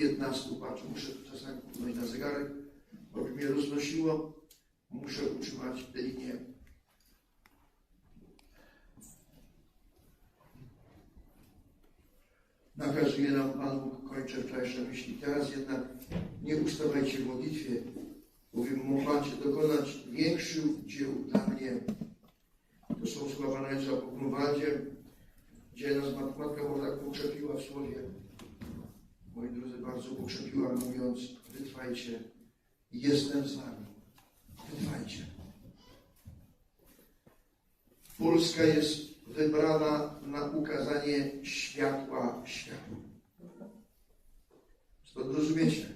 15, patrzę, muszę czasami wpłynąć na zegarek, bo by mnie roznosiło, muszę utrzymać tę linię. Nakazuje nam Pan Bóg, kończę wczorajsze myśli, teraz jednak nie ustawajcie w modlitwie, bowiem macie dokonać większych dzieł dla mnie. To są słowa Jezusa po Grunwaldzie, gdzie nas mat- Matka Boża pokrzepiła w słowie. Moi drodzy, bardzo pokrzepiła, mówiąc, wytrwajcie, jestem z wami. Wytrwajcie. Polska jest wybrana na ukazanie światła światu. Stąd rozumiecie,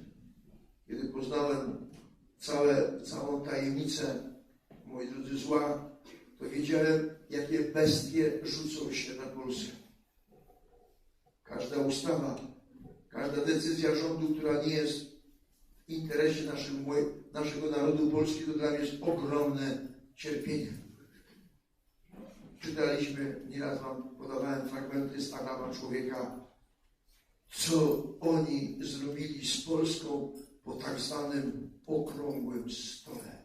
kiedy poznałem całe, całą tajemnicę, moi drodzy, zła, to wiedziałem, jakie bestie rzucą się na Polskę. Każda ustawa, każda decyzja rządu, która nie jest w interesie naszym, naszego narodu polskiego, dla mnie jest ogromne cierpienie. Czytaliśmy, nieraz Wam podawałem fragmenty z Adama Człowieka, co oni zrobili z Polską po tak zwanym okrągłym stole.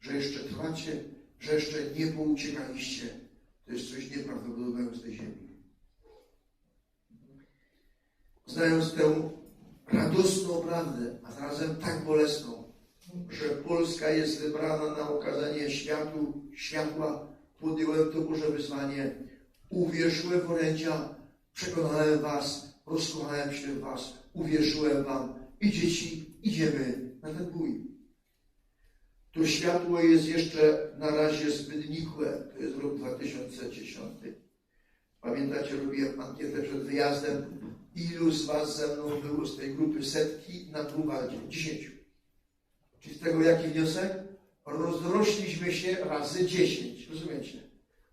Że jeszcze trwacie, że jeszcze nie pouciekaliście. To jest coś nieprawdopodobnego z tej ziemi. Znając tę radosną prawdę, a zarazem tak bolesną, że Polska jest wybrana na okazanie światu, światła, podjąłem to Boże wyzwanie. Uwierzyłem w orędzia, przekonałem Was, rozkochałem się w Was, uwierzyłem Wam i dzieci, idziemy na ten bój. To światło jest jeszcze na razie zbyt nikłe. To jest rok 2010. Pamiętacie, robiłem ankietę przed wyjazdem. Ilu z Was ze mną było z tej grupy setki na Grunwaldzie? Dziesięciu. Czyli z tego jaki wniosek? Rozrośliśmy się razy dziesięć. Rozumiecie?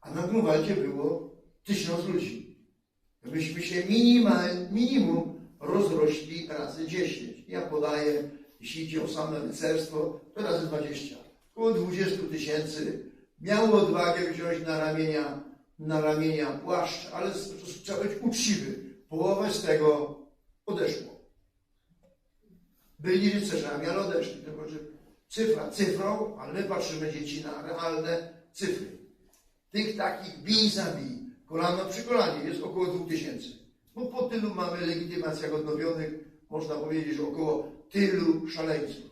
A na Grunwaldzie było tysiąc ludzi. Myśmy się minimal, minimum rozrośli razy dziesięć. Ja podaję, jeśli idzie o same rycerstwo, to razy dwadzieścia. Około 20 tysięcy miało odwagę wziąć na ramienia, na ramienia płaszcz, ale trzeba być uczciwy. Połowę z tego odeszło. Byli rycerzami, ale odeszli. To znaczy cyfra cyfrą, ale my patrzymy dzieci na realne cyfry. Tych takich bij za bij, kolano przy kolanie jest około 2000. Bo po tylu mamy legitymacjach odnowionych, można powiedzieć, że około tylu szaleńców.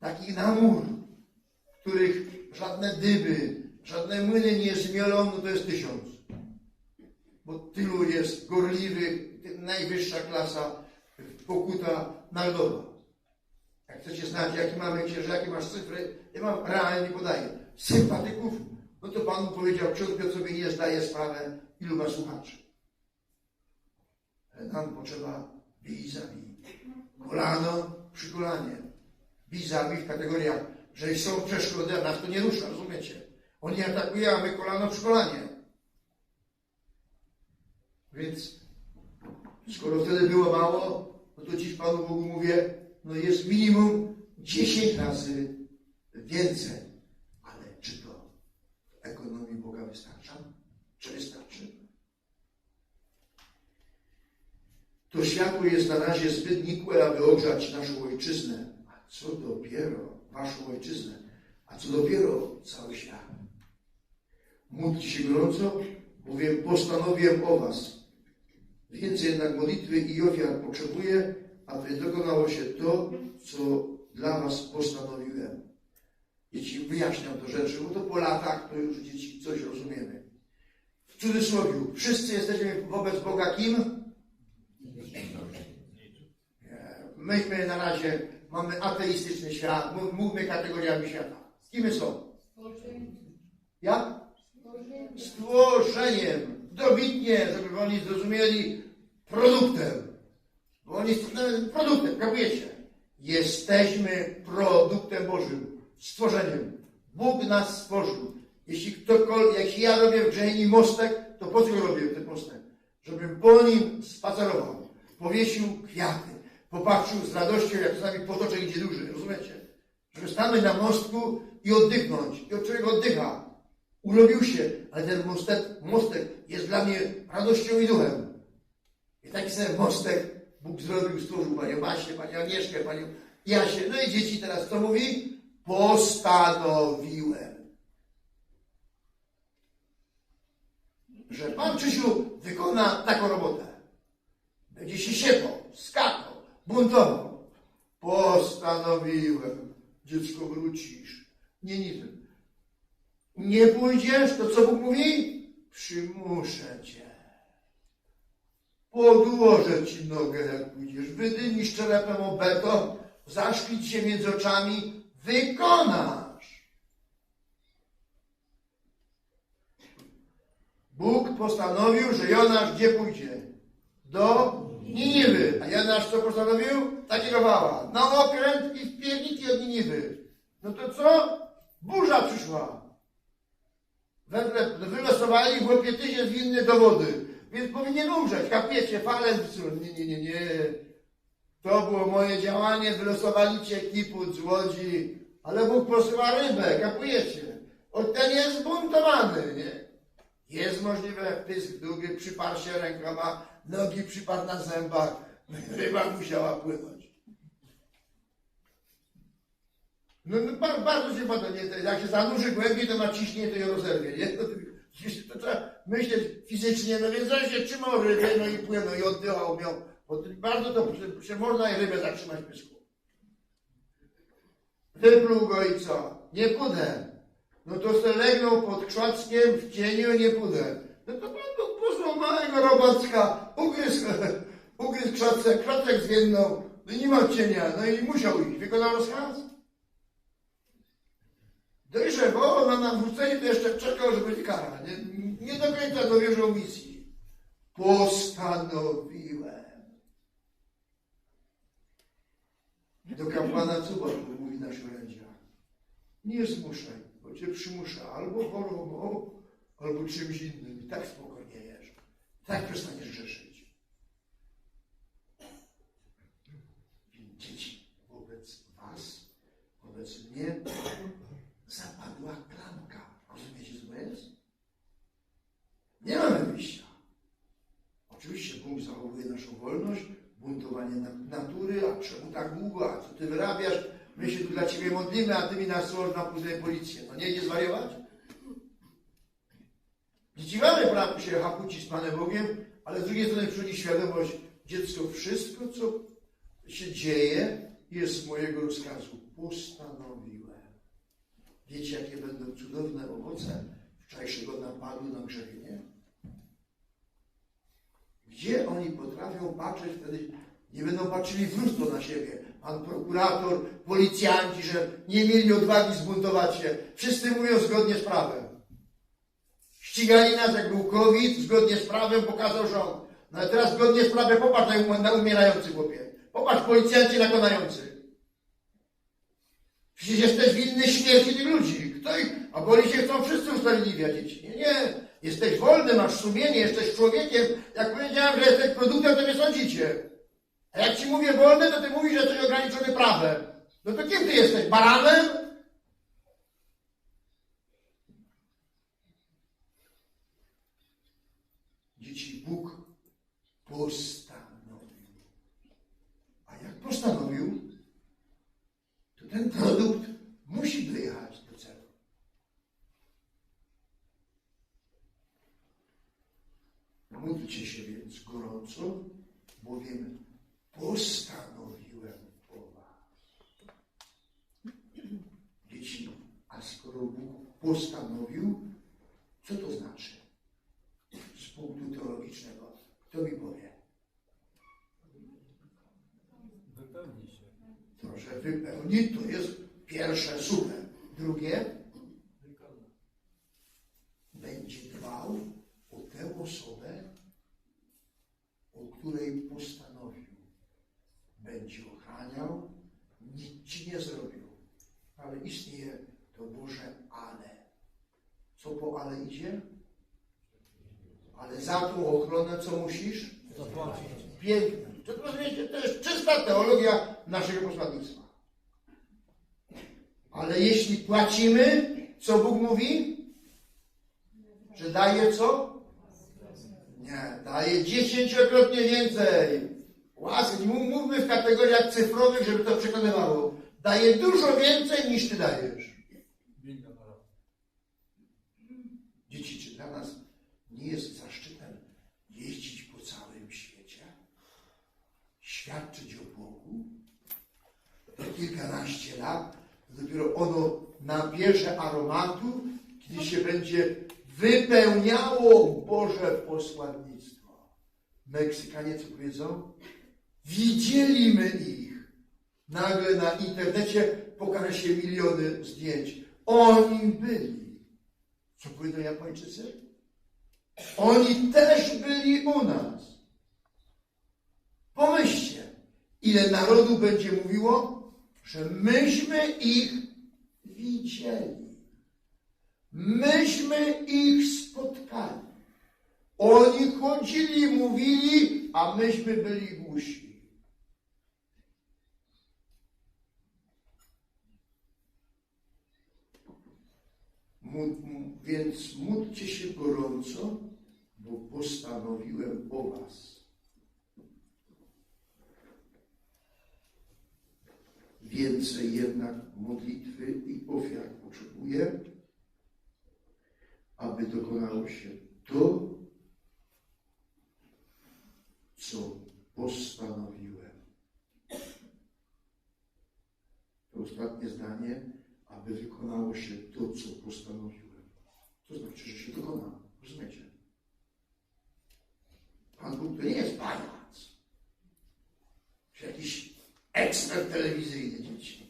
Takich na mur, których żadne dyby, żadne młyny nie zmielą, no to jest tysiąc. Bo tylu jest gorliwych, najwyższa klasa pokuta narodowa. Jak chcecie znać, jaki mamy księży, jakie masz cyfry, ja mam realnie podaję. Sympatyków, no to Pan mu powiedział, ksiądz Piotr sobie nie zdaje sprawę, ilu ma słuchaczy. Ale nam potrzeba bij za bij. Kolano przy kolanie. Bij za bij w kategoriach, że są przeszkody, a nas to nie rusza, rozumiecie? Oni atakują, a my kolano przy kolanie. Więc skoro wtedy było mało, no to dziś Panu Bogu mówię, no jest minimum 10 razy więcej. Ale czy to w ekonomii Boga wystarcza? Czy wystarczy? To światło jest na razie zbyt nikłe, aby ogrzać naszą ojczyznę. A co dopiero waszą ojczyznę? A co dopiero cały świat? Módlcie się gorąco, bowiem postanowiłem o was. Więcej jednak modlitwy i ofiar potrzebuję, aby dokonało się to, co dla was postanowiłem. Jeśli wyjaśniam to rzeczy, bo to po latach to już dzieci coś rozumiemy. W cudzysłowie, wszyscy jesteśmy wobec Boga kim? Nie. Myśmy na razie mamy ateistyczny świat, mów- mówmy kategoriami świata. Z kim są? Jak? Stworzeniem. Dobitnie, żeby oni zrozumieli produktem. Bo są nawet produktem, kapujecie? Jesteśmy produktem Bożym, stworzeniem. Bóg nas stworzył. Jeśli ktokolwiek, jeśli ja robię w grzejni mostek, to po co robię ten mostek? Żebym po nim spacerował, powiesił kwiaty, popatrzył z radością, jak czasami potoczek idzie duży, rozumiecie? Żeby stanąć na mostku i oddychnąć. I od człowiek oddycha. Urobił się, ale ten mostek, mostek jest dla mnie radością i duchem. I taki sobie mostek Bóg zrobił, stworzył panią Basię, panią Agnieszkę, panią Jasię. No i dzieci teraz co mówi? Postanowiłem. Że Pan Krzysiu wykona taką robotę. Będzie się siepał, skakał, buntował. Postanowiłem. Dziecko wrócisz. Nie, nie. Nie pójdziesz, to co Bóg mówi? Przymuszę cię. Podłożę ci nogę, jak pójdziesz. Wydymisz czerepem o beton, zaszpić się między oczami, wykonasz. Bóg postanowił, że Jonasz gdzie pójdzie? Do Niniwy. A Jonasz co postanowił? Takiego wała. Na okręt i w pierniki od Niniwy. No to co? Burza przyszła. Wylosowali chłopie tysiąc winny do wody, więc powinien umrzeć. Kapiecie, fale. Nie, nie, nie, nie. To było moje działanie, wylosowali cię kiput z łodzi, ale Bóg posyła rybę, kapujecie. O, ten jest zbuntowany, nie? Jest możliwe, pysk długi, przyparł się rękoma, nogi przyparł na zębach, ryba musiała płynąć. No, no bardzo, bardzo się nie? Jak się zanurzy głębiej, to ma ciśnienie, to ją rozerwie, nie? No, to, to trzeba myśleć fizycznie, no więc on się trzymał rybę, no i płynął i oddychał, miał, bardzo że można rybę zatrzymać w pysku. Wypluł go i co? Nie pudę. No to se legnął pod krzackiem w cieniu i nie pudę. No to posłał małego robacka, ugryzł, ugryzł krzacek, krzacek zwiędnął, no i nie ma cienia, no i musiał iść. Wykonał rozkaz. Dojrzewał na nawrócenie, to jeszcze czekał, że będzie kara. Nie, nie do końca dowierzył misji. Postanowiłem. Do kapłana Cuba mówi nasz orędzia. Nie zmuszaj, bo cię przymusza albo chorobą, albo czymś innym. I tak spokojniejesz. Tak przestaniesz grzeszyć. Więc dzieci, wobec was, wobec mnie zapadła klamka. Rozumiecie, co to jest? Nie mamy wyjścia. Oczywiście Bóg zachowuje naszą wolność, buntowanie na- natury, a czemu tak długo, a co ty wyrabiasz? My się tu modlimy, a ty mi nas słoż na później policję. No nie, nie zwariować? Dzieci mamy prawo się hakucić z Panem Bogiem, ale z drugiej strony przychodzi świadomość, dziecko, wszystko, co się dzieje, jest z mojego rozkazu. Postanowiłem. Wiecie, jakie będą cudowne owoce wczorajszego napadu na grzebienie? Gdzie oni potrafią patrzeć wtedy? Nie będą patrzyli w lustro na siebie. Pan prokurator, policjanci, że nie mieli odwagi zbuntować się. Wszyscy mówią zgodnie z prawem. Ścigali nas, jak był COVID, zgodnie z prawem pokazał rząd. No a teraz zgodnie z prawem popatrz na, um- umierający chłopie. Popatrz policjanci na. Przecież jesteś winny śmierci tych ludzi. Kto ich, a bo oni się chcą wszyscy usprawiedliwiać. Nie, nie. Jesteś wolny, masz sumienie, jesteś człowiekiem. Jak powiedziałem, że jesteś produktem, to mnie sądzicie. A jak ci mówię wolny, to ty mówisz, że jesteś ograniczony prawem. No to kim ty jesteś? Baranem? Dzieci, Bóg postanowił. A jak postanowił, to ten produkt musi dojechać do celu. Módlcie się więc gorąco, bowiem postanowiłem o was. Dzieci, a skoro Bóg postanowił, co to znaczy? Z punktu teologicznego. Kto mi powie? Wypełni się. To, że wypełni, to jest pierwsze suche. Drugie, będzie dbał o tę osobę, o której postanowił. Będzie ochraniał, nic ci nie zrobił. Ale istnieje to Boże ale. Co po ale idzie? Ale za tą ochronę co musisz? Zapłacić. Piękne. To rozumiecie, to jest czysta teologia naszego posłannictwa. Ale jeśli płacimy, co Bóg mówi? Że daje co? Nie, daje dziesięciokrotnie więcej. Mów- mówmy w kategoriach cyfrowych, żeby to przekonywało. Daje dużo więcej niż ty dajesz. Bingo, brawo. Dzieci, czy dla nas nie jest zaszczytem jeździć po całym świecie? Świadczyć o Bogu? Te kilkanaście lat, dopiero ono nabierze aromatu, kiedy się będzie wypełniało Boże posłannictwo. Meksykanie co powiedzą? Widzieliśmy ich. Nagle na internecie pokaże się miliony zdjęć. Oni byli. Co powiedzą Japończycy? Oni też byli u nas. Pomyślcie, ile narodu będzie mówiło, że myśmy ich widzieli. Myśmy ich spotkali. Oni chodzili, mówili, a myśmy byli głusi. Więc módlcie się gorąco, bo postanowiłem o was. Więcej jednak modlitwy i ofiar potrzebuję, aby dokonało się to, co postanowiłem. To ostatnie zdanie, aby wykonało się to, co postanowiłem. To znaczy, że się dokona. Rozumiecie? Pan Bóg to nie jest pajac. Czy jakiś ekspert telewizyjny dzieci.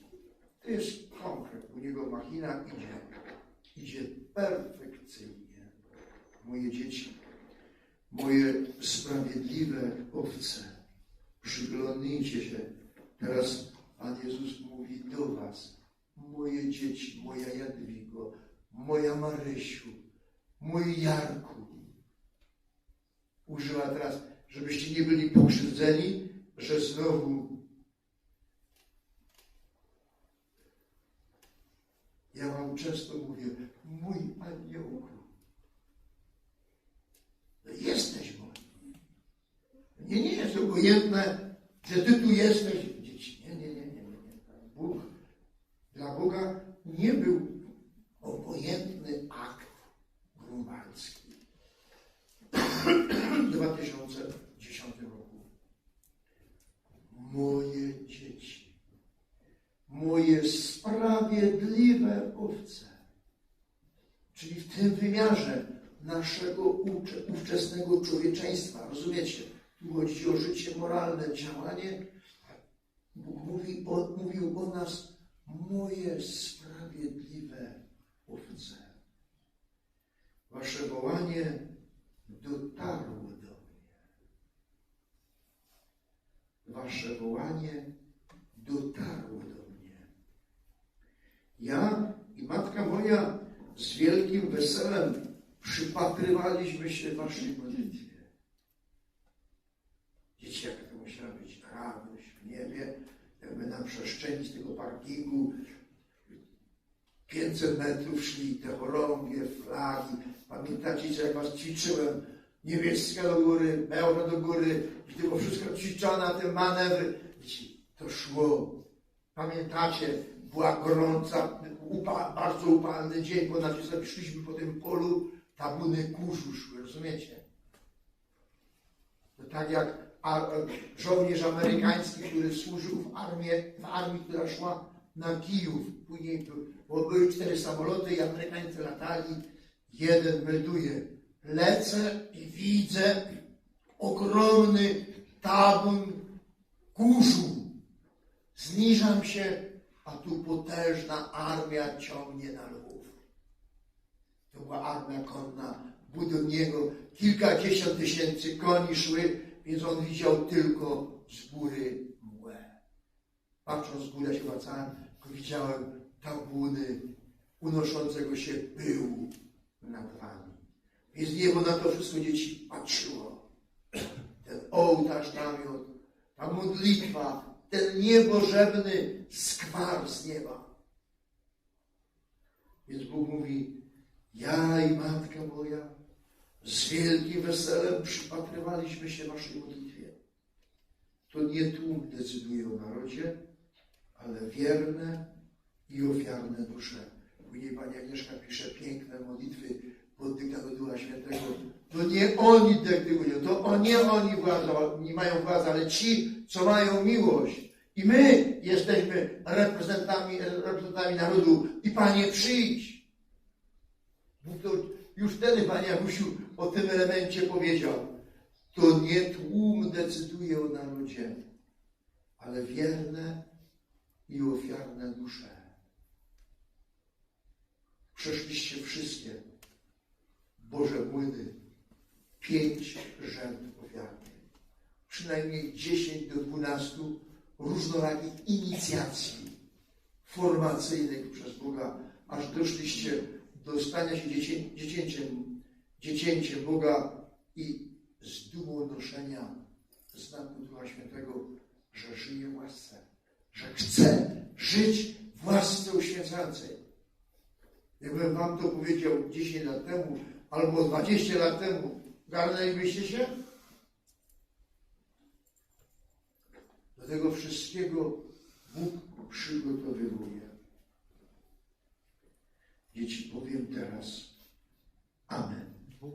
To jest konkret. U niego machina idzie. Idzie perfekcyjnie. Moje dzieci, moje sprawiedliwe owce, przyglądnijcie się. Teraz Pan Jezus mówi do Was, moje dzieci, moja Jadwigo, moja Marysiu, mój Jarku. Użyła teraz, żebyście nie byli pokrzywdzeni, że znowu ja Wam często mówię, mój aniołku, no jesteś mój. Nie, nie jest obojętne, że Ty tu jesteś, dzieci. Nie, nie, nie, nie, nie. Bóg, dla Boga nie był obojętny akt grunwaldzki. W 2010 roku moje dzieci, moje sprawiedliwe owce, czyli w tym wymiarze naszego ówczesnego człowieczeństwa, rozumiecie? Tu chodzi o życie moralne, działanie. Bóg mówi mówił o nas moje sprawiedliwe Wasze wołanie dotarło do mnie. Wasze wołanie dotarło do mnie. Ja i matka moja z wielkim weselem przypatrywaliśmy się waszej modlitwie. Dzieci, jaka to musiała być radość w niebie, jakby na przestrzeni tego parkingu 500 metrów szli te chorągie, flagi. Pamiętacie, jak was ćwiczyłem? Niemiecka do góry, Bełta do góry, i tylko wszystko ćwiczone, te manewry. To szło. Pamiętacie, była gorąca, upa, bardzo upalny dzień, bo na sobie szliśmy po tym polu, tabuny kurzu szły, rozumiecie? To tak jak a, żołnierz amerykański, który służył w, armii, w armii, która szła na Kijów. Później, bo były cztery samoloty i Amerykanie latali. Jeden melduje, lecę i widzę ogromny tabun kurzu. Zniżam się, a tu potężna armia ciągnie na lwów. To była armia konna Budowniego. Kilkadziesiąt tysięcy koni szły, więc on widział tylko z góry. Patrząc z góry, ja się wracałem, widziałem tabuny unoszącego się pyłu nad wami. Więc niebo na to wszystko dzieci patrzyło. Ten ołtarz namiot, ta modlitwa, ten niebożebny skwar z nieba. Więc Bóg mówi, ja i matka moja z wielkim weselem przypatrywaliśmy się waszej modlitwie. to nie tłum decyduje o narodzie, ale wierne i ofiarne dusze. Później pani Agnieszka pisze piękne modlitwy pod dyktando Ducha Świętego. To nie oni dyktują, to nie oni władzą, nie mają władzy, ale ci, co mają miłość. I my jesteśmy reprezentantami, reprezentantami narodu. I Panie, przyjdź. Bóg to już wtedy, Panie Jakusiu, o tym elemencie powiedział. To nie tłum decyduje o narodzie, ale wierne i ofiarne dusze. Przeszliście wszystkie Boże młyny, pięć rzędów ofiarnych, przynajmniej 10 do 12 różnorakich inicjacji formacyjnych przez Boga, aż doszliście do stania się dziecię, dziecięciem, dziecięciem Boga i z dumą noszenia znaku Ducha Świętego, że żyje w łasce, że chce żyć w łasce uświęcającej. Jakbym wam to powiedział 10 lat temu albo 20 lat temu, garnęlibyście się? Do tego wszystkiego Bóg przygotowywuje. Dzieci, powiem teraz Amen. Bóg.